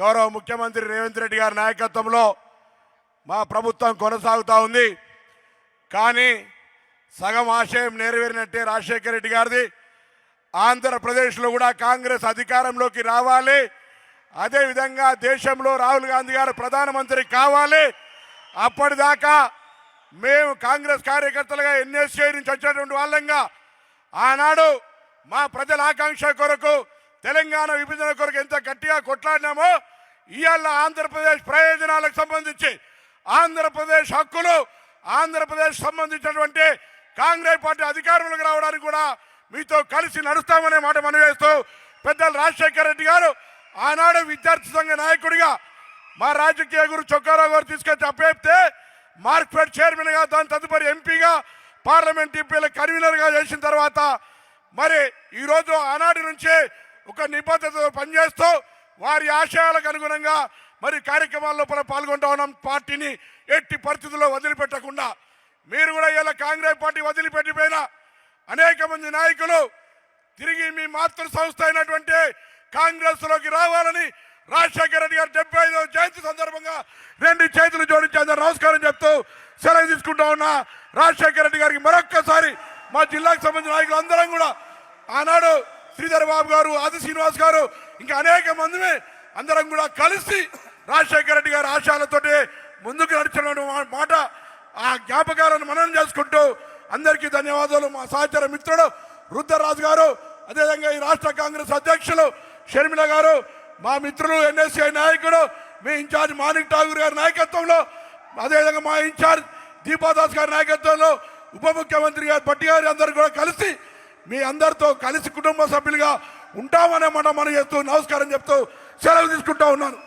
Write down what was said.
గౌరవ ముఖ్యమంత్రి రేవంత్ రెడ్డి గారి నాయకత్వంలో మా ప్రభుత్వం కొనసాగుతూ ఉంది. కానీ సగం ఆశయం నెరవేరినట్టే రాజశేఖర రెడ్డి గారిది. ఆంధ్రప్రదేశ్లో కూడా కాంగ్రెస్ అధికారంలోకి రావాలి. అదేవిధంగా దేశంలో రాహుల్ గాంధీ గారు ప్రధానమంత్రి కావాలి. అప్పటిదాకా మేము కాంగ్రెస్ కార్యకర్తలుగా ఎన్ఎస్ఏ నుంచి వచ్చేటువంటి వాళ్ళంగా ఆనాడు మా ప్రజల ఆకాంక్ష కొరకు తెలంగాణ విభజన కొరకు ఎంత గట్టిగా కొట్లాడినామో ఇవాళ ఆంధ్రప్రదేశ్ ప్రయోజనాలకు సంబంధించి ఆంధ్రప్రదేశ్ హక్కులు ఆంధ్రప్రదేశ్ సంబంధించినటువంటి కాంగ్రెస్ పార్టీ అధికారంలోకి రావడానికి కూడా మీతో కలిసి నడుస్తామనే మాట మనవేస్తూ పెద్దలు రాజశేఖర రెడ్డి గారు ఆనాడు విద్యార్థి సంఘ నాయకుడిగా మా రాజకీయ గురు చొక్కారావు గారు తీసుకొచ్చి అప్పేపితే మార్క్ఫెడ్ చైర్మన్గా దాని తదుపరి ఎంపీగా పార్లమెంట్ ఎంపీల కన్వీనర్గా చేసిన తర్వాత మరి ఈరోజు ఆనాటి నుంచే ఒక నిబద్ధతతో పనిచేస్తూ వారి ఆశయాలకు అనుగుణంగా మరి కార్యక్రమాల్లో కూడా పాల్గొంటా ఉన్నాం. పార్టీని ఎట్టి పరిస్థితుల్లో వదిలిపెట్టకుండా మీరు కూడా ఇలా కాంగ్రెస్ పార్టీ వదిలిపెట్టిపోయిన అనేక మంది నాయకులు తిరిగి మీ మాతృ సంస్థ అయినటువంటి కాంగ్రెస్లోకి రావాలని రాజశేఖర రెడ్డి గారు డెబ్బై ఐదవ జయంతి సందర్భంగా రెండు చేతులు జోడించి అందరూ నమస్కారం చెప్తూ సెలవు తీసుకుంటా ఉన్నా. రాజశేఖర రెడ్డి గారికి మరొక్కసారి మా జిల్లాకు సంబంధించిన నాయకులు అందరం కూడా ఆనాడు శ్రీధర్ బాబు గారు ఆది శ్రీనివాస్ గారు ఇంకా అనేక మంది అందరం కూడా కలిసి రాజశేఖర రెడ్డి గారి ఆశయాలతోటి ముందుకు నడిచిన మాట ఆ జ్ఞాపకాలను మననం చేసుకుంటూ అందరికీ ధన్యవాదాలు. మా సహచర మిత్రుడు రుద్రరాజు గారు అదేవిధంగా ఈ రాష్ట్ర కాంగ్రెస్ అధ్యక్షులు షర్మిల గారు మా మిత్రులు ఎన్ఎస్సీఐ నాయకుడు మీ ఇన్ఛార్జ్ మాణిక్ ఠాగూర్ గారి నాయకత్వంలో అదేవిధంగా మా ఇన్ఛార్జ్ దీపాదాస్ గారి నాయకత్వంలో ఉప ముఖ్యమంత్రి గారు భట్టి గారు అందరు కూడా కలిసి మీ అందరితో కలిసి కుటుంబ సభ్యులుగా ఉంటామనే మాట మనం చేస్తూ నమస్కారం చెప్తూ సెలవు తీసుకుంటా ఉన్నాను.